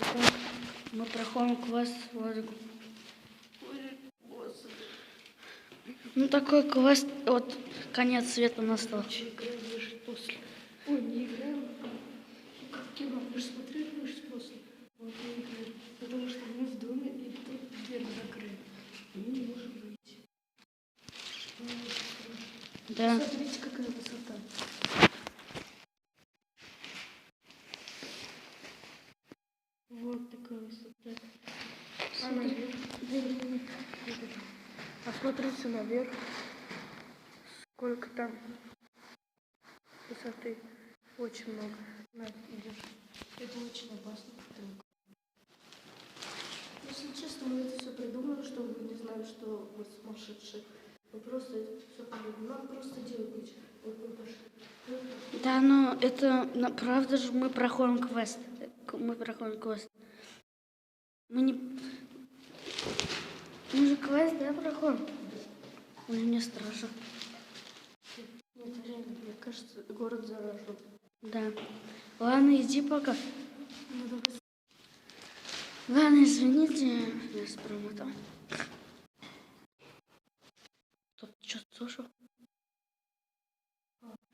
Так, мы проходим квест с Владиком. Ну такой квест, вот конец света настал. Ой, не играем. Как кино, вы же смотрели выжить после? Вот не играем. Потому что мы в доме и тут дверь закрыли. Мы не можем выйти. Да какая высота. Вот такая высота. А наверх? Посмотрите наверх. Сколько там высоты. Очень много. На, держи. Это очень опасно. Если честно, мы это все придумали, чтобы вы не знали, что мы сумасшедшие. Мы просто это все придумали. Нам просто делать нечего. Вот мы пошли. Да, но это на- правда же мы проходим квест. Мы проходим квест. Мы не... Мы же квест, да, проходим? Ой, мне страшно. Нет, реально, мне кажется, город заражен. Да. Ладно, иди пока. Ну. Ладно, извините, я спромотал. Тут что слушал?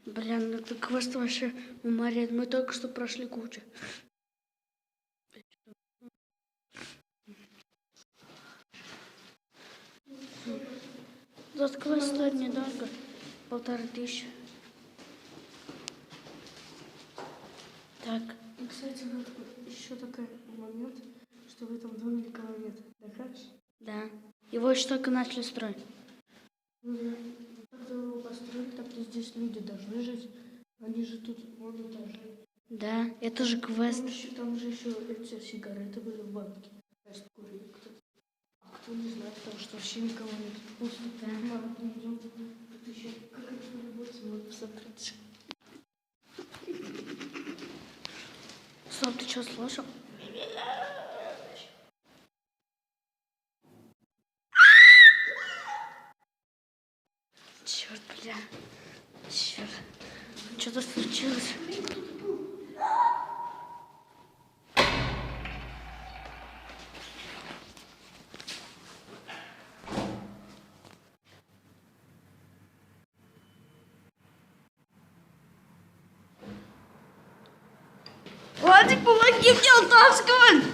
Блин, ну это квест вообще уморяет. Мы только что прошли кучу. Квест стоит недорого. Полторы тысячи. Так, И, кстати, вот еще такой момент, что в этом доме никого нет. Докажешь? да. Его еще только начали строить. Ну да. Когда его построили, так-то здесь люди должны жить. Они же тут вон этажи. Да, это же квест. Там, еще, там же еще эти сигареты были в банке. То есть курили кто-то. А кто не знает, потому что вообще никого нет. Пусто. Да. Ладно, идем. Тут еще как это работает, можно посмотреть. Стоп, ты что, слышал? Черт, бля. Черт. Что-то случилось. Помоги мне утаскивать!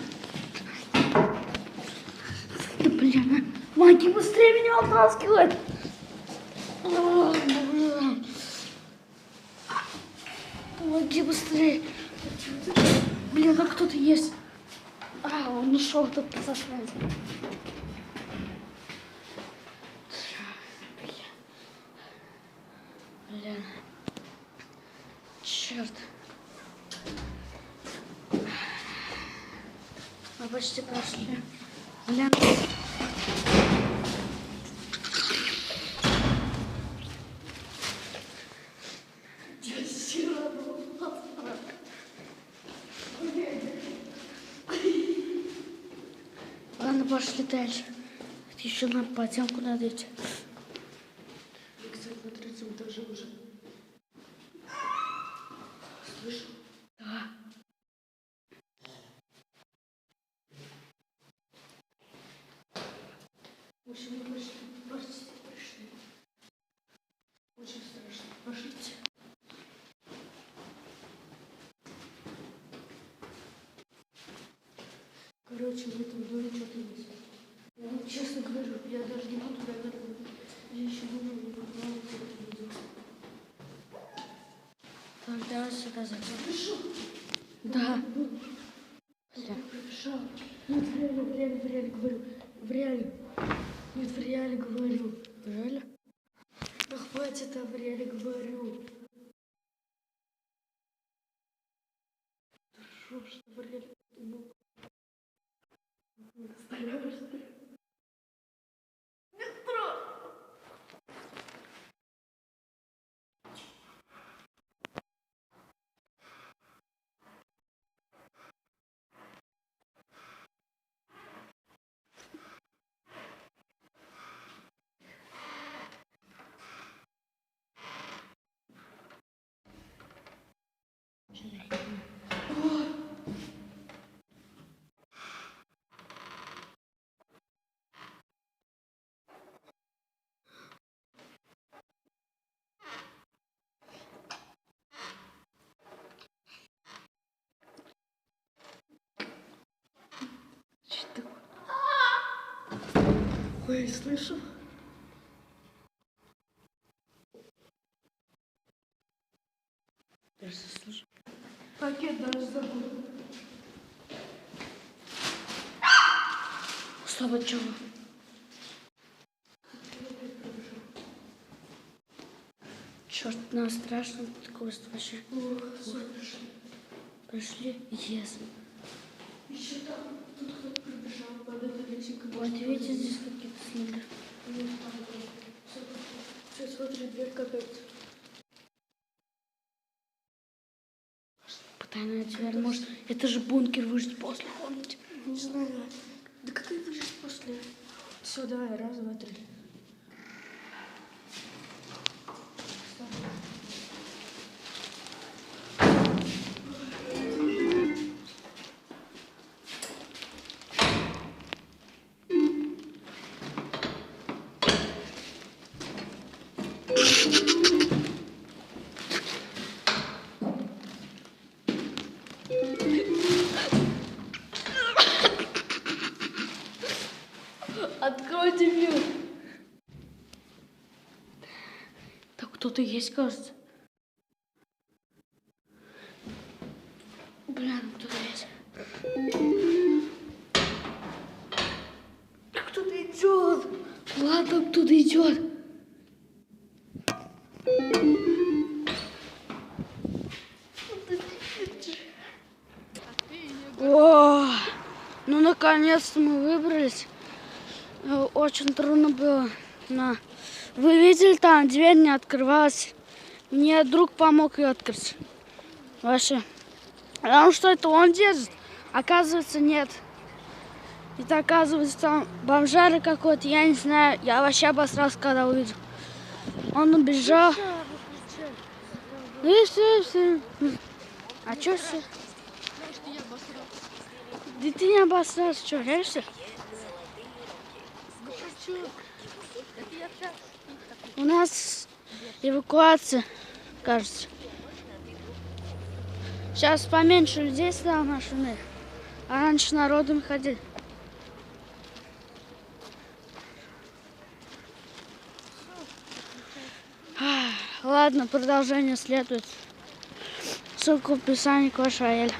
Да блин, а. помоги быстрее меня утаскивать! О, блин. Помоги быстрее! Блин, а кто-то есть. А, он ушел тут связи. Блин. Черт. Почти прошли. Блин. Ладно, пошли дальше. Еще на подземку надо идти. Я, кстати, на третьем этаже уже. Мы почти, почти пришли. Очень страшно. Пошлите. Короче, в этом доме что-то есть. Я вам честно говорю, я даже не буду догадываться. Я еще думаю, не попала в это видео. Давай сюда зайдем. Пришел. Да. Я прибежал. Нет, в реале, в реале, в реале говорю. В реале. Нет, в реале говорю. Реально? Да хватит, а в реале говорю. Ой, слышу. Просто слушай. Пакет даже забыл. От чего? Черт, нам страшно такое вообще. Ох. Пришли? Yes. Еще там тут кто-то прибежал под этой лесенкой. Вот видите, здесь следы. Сейчас смотри, дверь капец. Потайная дверь, может, это же бункер выжить после, помните? Не знаю. Да какая выжить после? Все, давай, раз, два, три. Кто-то есть, кажется. Блин, кто-то есть. Кто-то идет. Ладно, кто-то идет. О, ну наконец-то мы выбрались. Э, Очень трудно было. Но вы видели, там дверь не открывалась. Мне друг помог ее открыть. Вообще. Потому что это он держит. Оказывается, нет. Это оказывается там бомжары какой-то, я не знаю. Я вообще обосрался, когда увидел. Он убежал. И все, все. А что все? Да ты не обосрался, что, режешься? У нас эвакуация, кажется. Сейчас поменьше людей стало машины. А раньше народом ходили. Ладно, продолжение следует. Ссылка в описании к вашей